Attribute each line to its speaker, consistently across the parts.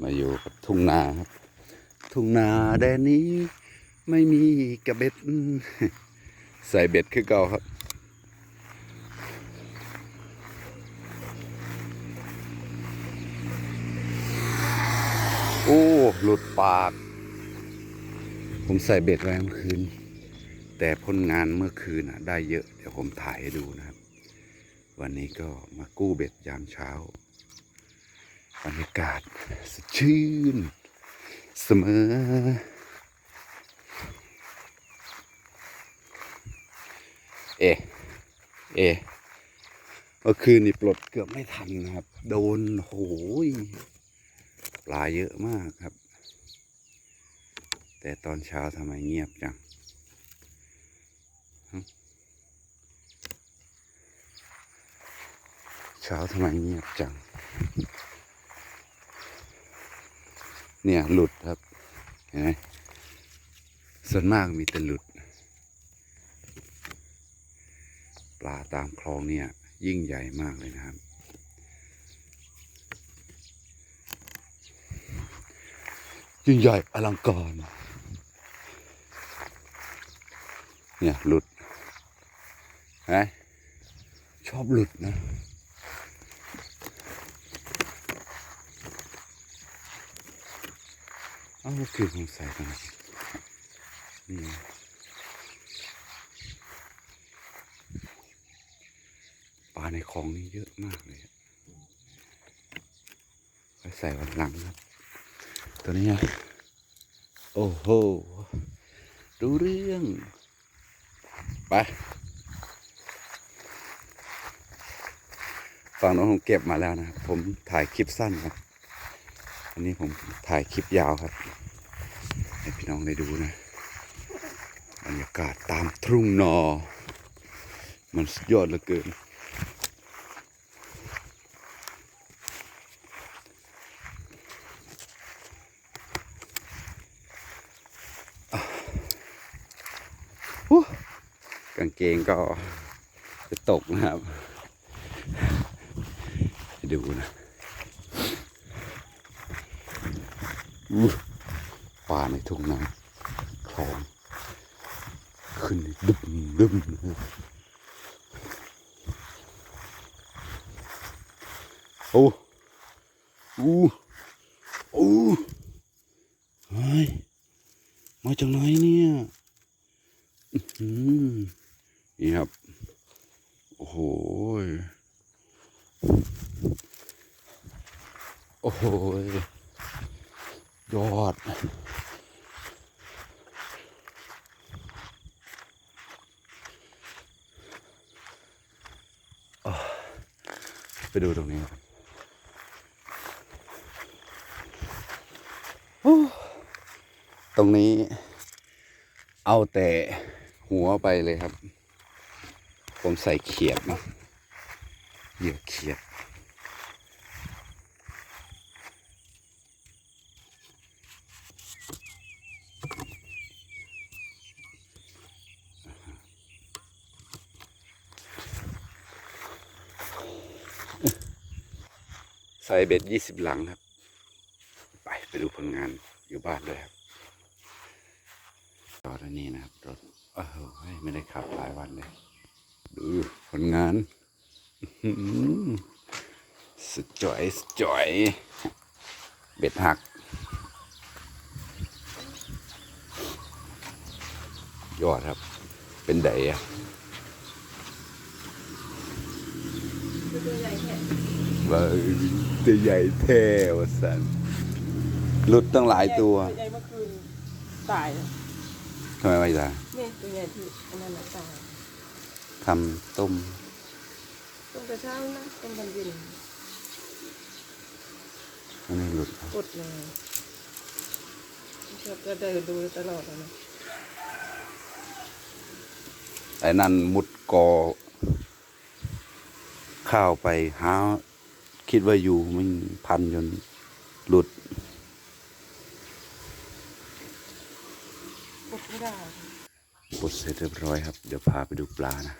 Speaker 1: มาอยู่กับทุ่งนาครับ ทุ่งนาแดนนี้ไม่มีกระเบ็ด ใส่เบ็ดคือเก่าครับ โอ้ หลุดปาก ผมใส่เบ็ดไว้เมื่อคืน แต่ผลงานเมื่อคืนน่ะ ได้เยอะ เดี๋ยวผมถ่ายให้ดูนะครับ วันนี้ก็มากู้เบ็ดยามเช้า บรรยากาศสดชื่น เสมอ เอ เอเมื่อคืนนี่ปลดเกือบไม่ทันนะครับ โดนโหยปลาเยอะมากครับ แต่ตอนเช้าทำไมเงียบจังเช้าทำไมเงียบจัง เนี่ยหลุดครับ เห็นไหมส่วนมากมีแต่หลุด ปลาตามคลองเนี่ย ยิ่งใหญ่มากเลยนะครับ ยิ่งใหญ่อลังการเนี่ยหลุดนไหมชอบหลุดนะ อ้าคือผมใส่ตรงนนี่ปลาในคลองนี่เยอะมากเลยไปใส่วันหลังครับ ตัวนี้ไงโอ้โหรู้เรื่อง ไปฝั่งน้นผมเก็บมาแล้วนะครับ ผมถ่ายคลิปสั้นครับ อันนี้ผมถ่ายคลิปยาวครับ ให้พี่น้องได้ดูนะบรรยากาศตามทุ่งนอ มันสุดยอดเหลือเกินหูกางเกงก็จะตกนะครับ ดูนะ ป่าในทุ่งนาคลองขึ้นดึมดึมโอ้อู้โอ้เฮ้ยมาจากไหนเนี่ยนี่ครับ โอ้โหโอ้โห ยอด ไปดูตรงนี้ครับตรงนี้เอาแต่หัวไปเลยครับ ผมใส่เขียดนะเหยื่อเขียด ใส่เบ็ดยี่สิบหลังครับ ไปไปดูผลงานอยู่บ้านเลยครับรถอันนี้นะครับรถโอ้โหไม่ได้ขับหลายวันเลย ดูผลงานสจ่อยสจ่อย เบ็ดหัก ยอดครับ เป็นไดอะ
Speaker 2: ตัวใหญ่แค่
Speaker 1: ว่าตัวใหญ่แท้วสันหลุดตั้งหลายตัว
Speaker 2: ใหญ่เมื่อคืนตาย
Speaker 1: ทำไมไม่ได้
Speaker 2: นี่ตัวใหญ่ที่อันนั้นน่ะตาย
Speaker 1: ทำต้ม
Speaker 2: ต้มกระเช้านะต้มบันเย็น
Speaker 1: อันนี้หลุด
Speaker 2: กดเลยชอบจะเดินดูตลอดเลยนะ
Speaker 1: ไอ้นั่นมุดกอข้าวไปหา คิดว่าอยู่มันพันจนหลุด
Speaker 2: บด
Speaker 1: เสร็จเรียบร้อยครับ เดี๋ยวพาไปดูปลานะ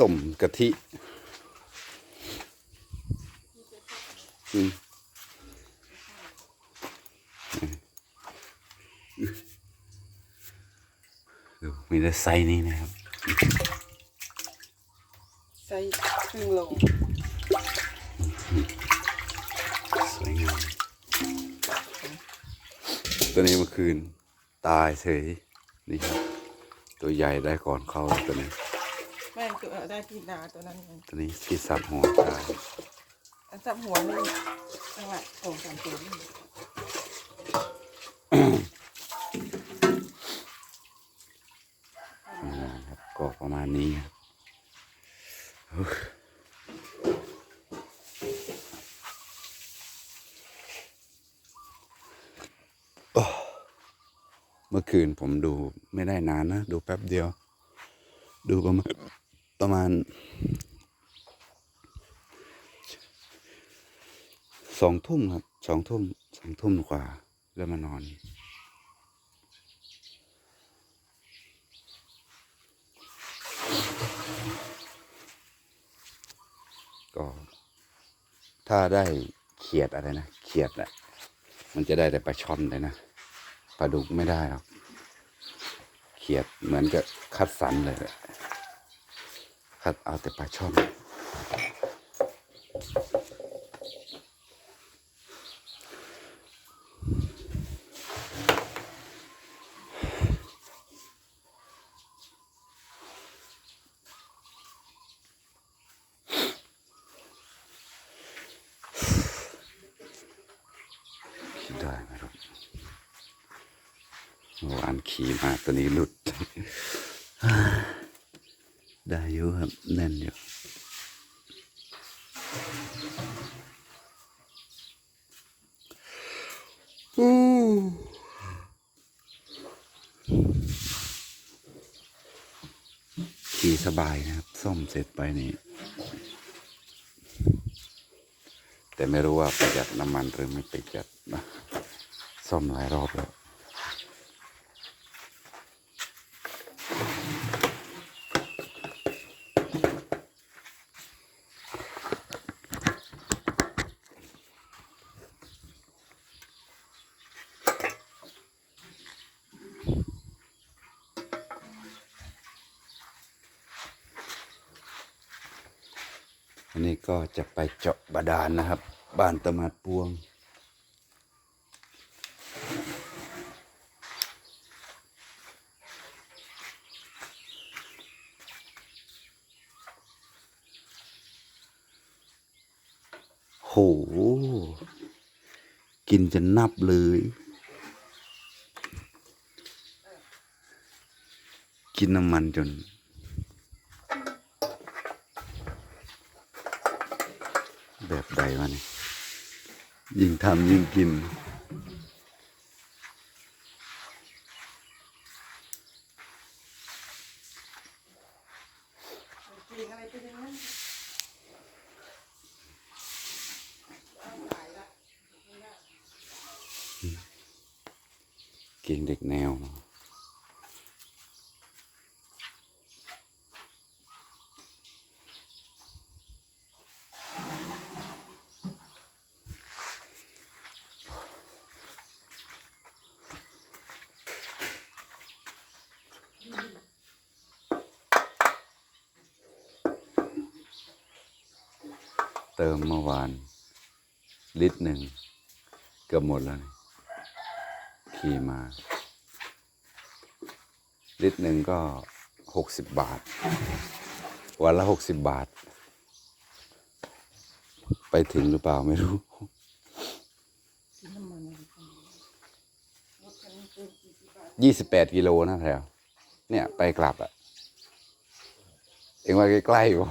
Speaker 2: ต้
Speaker 1: มกะทิ ดูมีแต่ไซส์นี้นะครับ
Speaker 2: ใส่ครึ่งโล
Speaker 1: สวยงามตัวนี้เมื่อคืนตายเฉยนี่ครับ ตัวใหญ่ได้ก่อนเขาตัวนี้
Speaker 2: แม่นตัวได้ที่นาตัวนั้นเอง
Speaker 1: ตัวนี้ที่สับหัวตาย
Speaker 2: อันจับหัวนี่จังหวะโอ้สามตัวนี่
Speaker 1: นะครับก็ประมา ณนี้ครับเมื่อคืนผมดูไม่ได้นานนะ ดูแป๊บเดียว ดูประมาณประมาณสองทุ่มครับสองทุ่มสองทุ่มกว่า แล้วมานอน ก็ ถ้าได้เขียดอะไรนะเขียดอะมันจะได้แต่ปลาช่อนเลยนะปลาดุกไม่ได้หรอกเขียดเหมือนกับคัดสรรเลยอะคัดเอาแต่ปลาช่อน ได้ไหมครับเมื่อวานขี่มาตัวนี้หลุด ได้อยู่ครับ แน่นอยู่ขี่สบายนะครับ ซ่อมเสร็จไปนี่ แต่ไม่รู้ว่าประหยัดน้ำมันหรือไม่ประหยัดนะซ่อมหลายรอบแล้ว อันนี้ก็จะไปเจาะบาดาลนะครับ บ้านตมาดปวง โห กินจะนับเลยกินน้ำมันจน แบบใดวะนี่ยิ่งทำยิ่งกิน
Speaker 2: กินอะไรไปอย่างนั้น
Speaker 1: กิน เติมเมื่อวาน ลิตรหนึ่งเกือบหมดแล้วขี่มา ลิตรหนึ่งก็หกสิบบาท วันละหกสิบบาท ไปถึงหรือเปล่าไม่รู้ยี่สิบแปดกิโลนะแถว เนี่ย ไปกลับอะเองว่าใกล้ๆบ่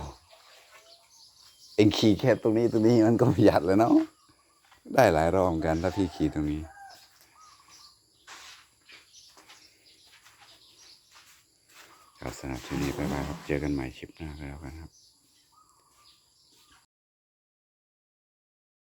Speaker 1: เองขี่แค่ตรงนี้ตรงนี้มันก็ประหยัดเลยเนาะได้หลายรอบกันถ้าพี่ขี่ตรงนี้ ครับสำหรับที่นี้ไปบายครับ เจอกันใหม่คลิปหน้าแล้วกันครับ